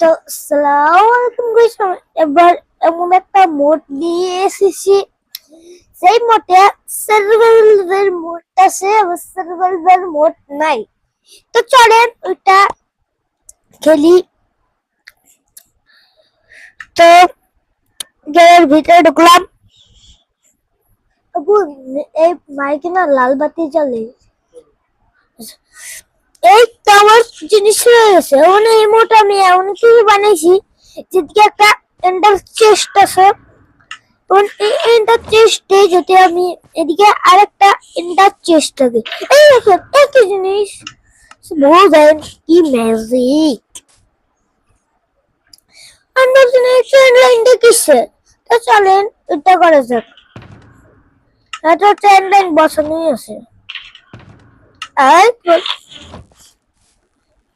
তো সালাম আলাইকুম guys, এবার এমন একটা মোড নিয়ে এসেছি। সেই মোটে সার্ভাইভাল মোড আছে আবার সার্ভাইভাল মোড নাই। তো চলেন ওইটা খেলি। তো গেমের ভিতরে ঢুকলাম। এই মাইকে না লাল বাতি জ্বলে। এই তো আমার জিনিস হয়ে গেছে। মোটা আমি এমন কি বানাইছি, যেদিকে একটা এন্ডার চেস্ট আছে। এবং এই যদি আমি এদিকে আরেকটা এন্ডার চেস্ট থাকে এই দেখেন, একই জিনিস। বোঝেন কি ম্যাজিক জিনিস ট্রেন লাইনটা কিসের তো চলেন, এটা করা ট্রেন লাইন বসানোই আছে। আর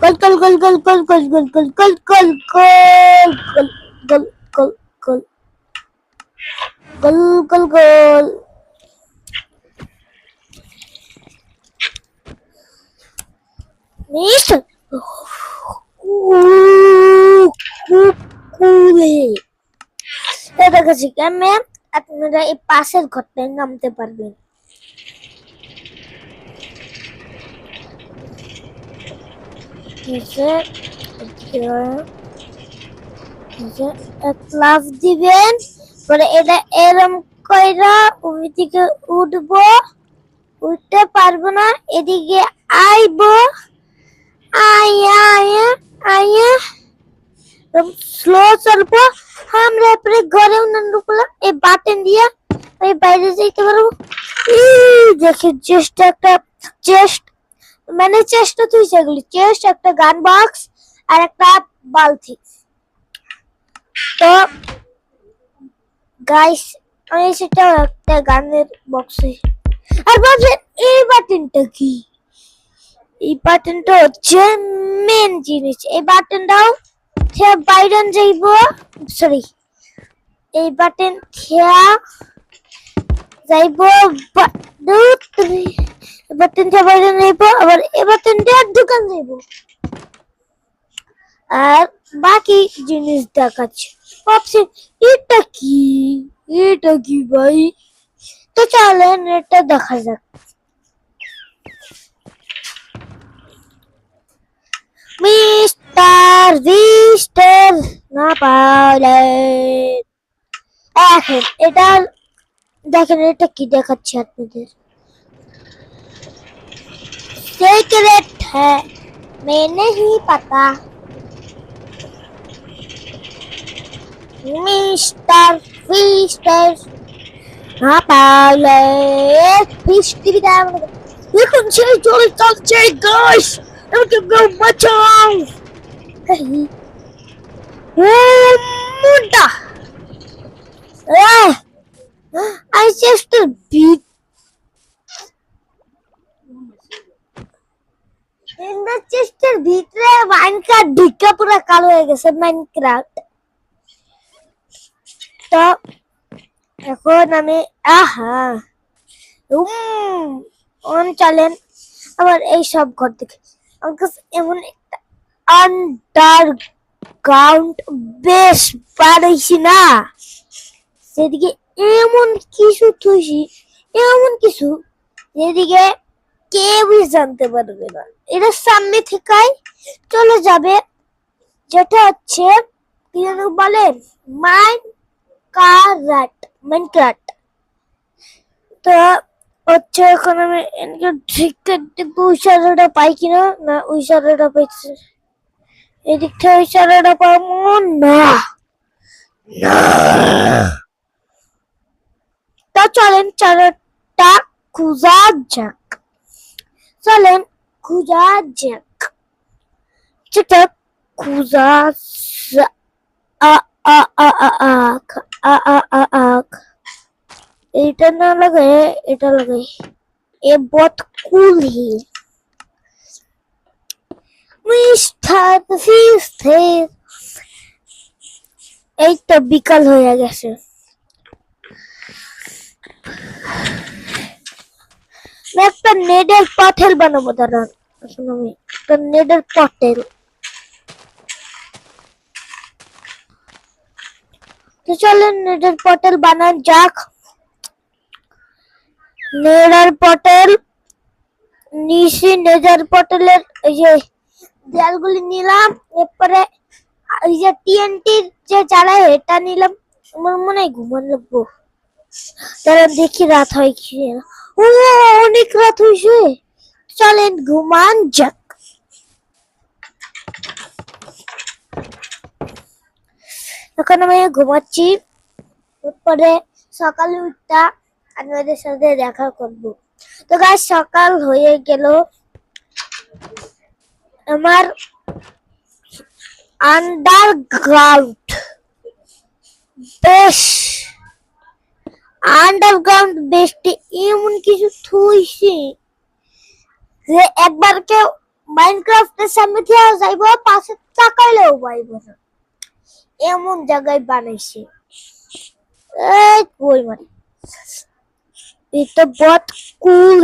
গোল গোল গোল গোল গোল গোল গোল গোল গোল গোল গোল গোল গোল গোল গোল গোল গোল মিস্টার কুকুরে এটা কাছে কেমন আপনারা এই পাশের ঘরটায় নামতে পারবেন এক দিবেন এটা এরম কইরা ওই দিকে উঠবো উঠতে পারব না এদিকে স্লো চলবো আমরা পরে ঘরে এই বাটন দিয়ে বাইরে যেতে পারব দেখে চেস্ট একটা চেস্ট মানে চেষ্টা তুই সেগুলি। চেস্ট একটা গান বক্স আর একটা বালতি। তো গাইস আমি সেটা একটা গানের বক্সে আর ভাবছেন এই বাটনটা কি? এই বাটনটা হচ্ছে মেন জিনিস। এই বাটনটাও সে বাইরে যাইব সরি এই বাটন খেয়া যাইব বাটন খেয়া বাইরে যাইব আবার এবার দিয়ে দোকান যাইব আর বাকি জিনিস দেখাচ্ছে। ভাবছি, এটা কি? এটা কি ভাই? তো চলেন, এটা দেখা যাক। মিস্টার ভিস্টার না পারে দেখেন, এটা দেখেন, এটা কি দেখাচ্ছে আপনাদের? सीक्रेट है। मैंने ही पता। मिस्टर फिस्टर हाँ पाले फ़िश भी टाइम लगे ये कौन से जोड़ चल चाहे गाइस एम के गो बचाओ कहीं? ओ, मुंडा। आह आई जस्ट बीट ইন্দার চেস্টের ভিতরে মাইনক্রাফট ঢিকা পুরো কালো হয়ে গেছে, মাইনক্রাফট। তো, এখন আমি, আহা, উম, অন চলেন আবার এই সব ঘর দেখে। আমার এমন একটা আন্ডারগ্রাউন্ড বেশ বাড়াইছি না সেদিকে এমন কিছু থুইছি, এমন কিছু যেদিকে কেউই জানতে পারবে না। এটা সামনে থেকেই চলে যাবে। যেটা হচ্ছে কি যেন বলেন মাইন কারাট। মাইনক্রাফট তো হচ্ছে এখন আমি এনকে ঠিক দেখব ওই সারাটা পাই কিনা? না ওই পাইছে থেকে ওই পাবো না। তা চলেন চারাটা খুঁজা যাক। চলেন যেটা খুঁজা রা- আ আ আ আ আখ আ আ আ আখ এটা না লাগাই এটা লাগাই এ বত কুলি মিস্টার ফিস্টের এই তো বিকাল হয়ে গেছে আমি একটা নেডের পাটেল বানাবো, দাঁড়ান। আমি, একটা নেডের পাটেল তো চলেন, নেডের পটেল বানান যাক। নেডার পটেল নিশি নেজার পটেলের যে দেয়ালগুলি নিলাম, এরপরে এই যে টিএনটির যে জ্বালায় এটা নিলাম। আমার মনে হয় ঘুমান তারা দেখি রাত হয় কি ও অনেক রাত হয়েছে। চলেন ঘুমান যাক। এখন আমি ঘুমাচ্ছি। সকালে আপনাদের সাথে দেখা করব। তো গাছ সকাল হয়ে গেল। আমার আন্ডারগ্রাউন্ড বেশ। আন্ডারগ্রাউন্ড বেশটি এমন কিছু থুইছি যে একবার কেউ মাইনক্রাফটের সামনে থেকে যাইব, পাশে তাকাইলেও পাইব না। এমন জায়গায় বানাইছে। এই কই মানে? এটা বহুত কুল।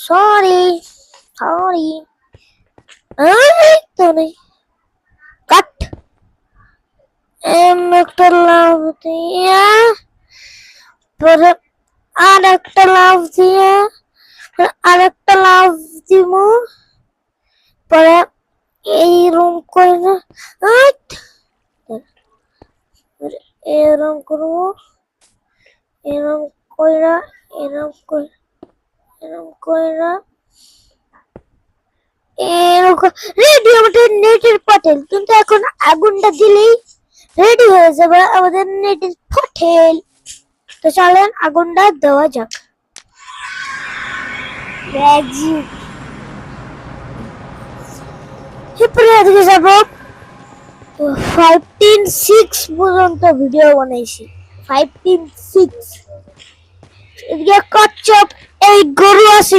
সরি সরি এই তো নেই। একটা লাভ দিয়ে, পরে আর একটা লাভ দিয়ে আর একটা লাভ দিব পরে এই রুম করে এরম করব এরম কইরা এরম কই এরম কইরা, এরকম রেডি আমাদের নেটের পটেল, কিন্তু এখন আগুনটা দিলেই রেডি হয়ে যাবে আমাদের নেটের পটেল তো চলেন, আগুনটা দেওয়া যাক। ম্যাজিক এরপরে এদিকে যাব। ফাইভ সিক্স পর্যন্ত ভিডিও বানাইছি। ফাইভ তিন সিক্স এই গরু আছে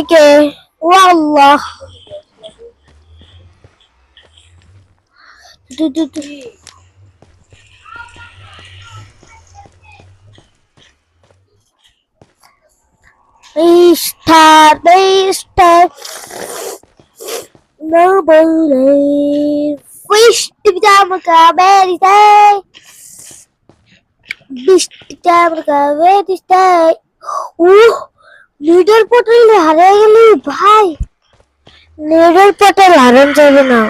nobody wish to be a very day. Wish to be very day. Leader Patel হারিয়ে গেল ভাই। লিডার পটেল হারান যাবে না।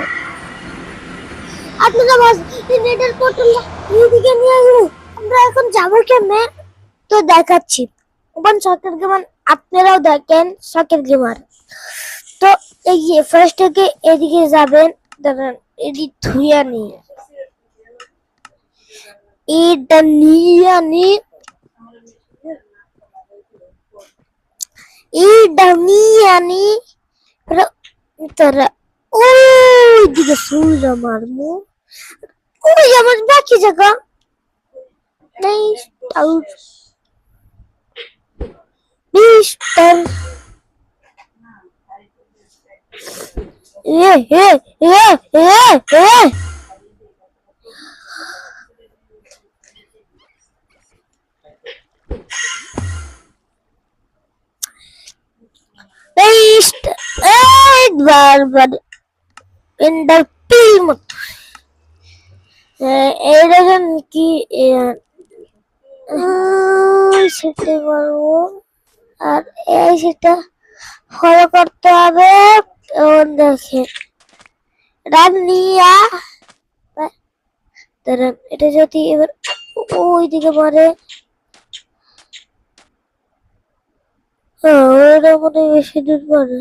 আপনারা বাস লিডার পটেল এইদিকে নিয়ে গেল আমরা এখন যাব কেমনে? তো দেখাচ্ছি। ওখান সকেট গেমার আপনারাও দেখেন সকেট গেমার তো এই যে ফার্স্ট থেকে এদিকে যাবেন, দাঁড়ান, এদিক ধুইয়া নিয়ে। এটা নিয়ে আনি। এটা নিয়ে আনি। তারা ওই দিকে সূর্য মারমু ওই আমার বাকি জায়গা? নেই আউট একবার ইন্টার পিল মতো এইরকম কি সেটা বলব আর এই সেটা ফলো করতে হবে। দেখে। দাঁড়ান এটা যদি এবার ওই দিকে মারে মনে বেশি দূর মারে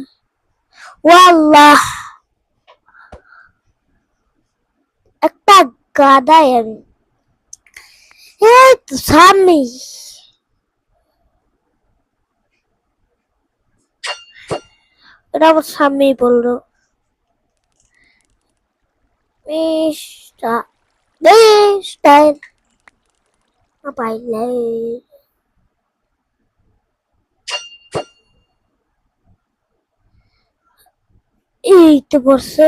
ওয়াল্লাহ! একটা গাদাই আমি। এই তো সামনেই এটা আমার সামনেই বলল Mista. Mister. Mabailer. এই তো পড়ছে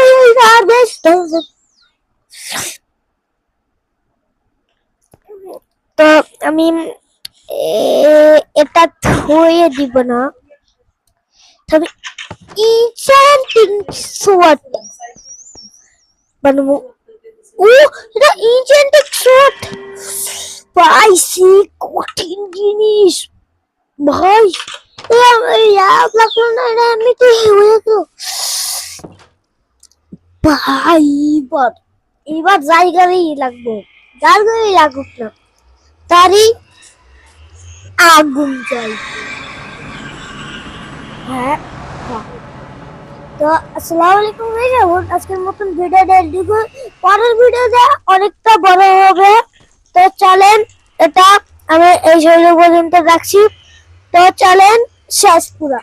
এই আর বেশ তো আমি এটা ধুয়ে দিব না। তবে ইনচান্টিং সোয়াট বানাবো। ও, এটা ইনচান্টিং সোয়াট পাইছি কঠিন জিনিস। ভাই লাগল না এটা এমনিতে হয়ে গেল ভাই, এবার এবার জায়গারই লাগবো। গাড়ি লাগুক না। তারই আগুন চাই হ্যাঁ হ্যাঁ। তো আসসালামু আলাইকুম ভাই যাব আজকের মতন ভিডিওটা এডিট পরের ভিডিওটা অনেকটা বড় হবে। তো চলেন, এটা আমি এই শৈল পর্যন্ত রাখছি। তো চলেন, শেষ পুরা।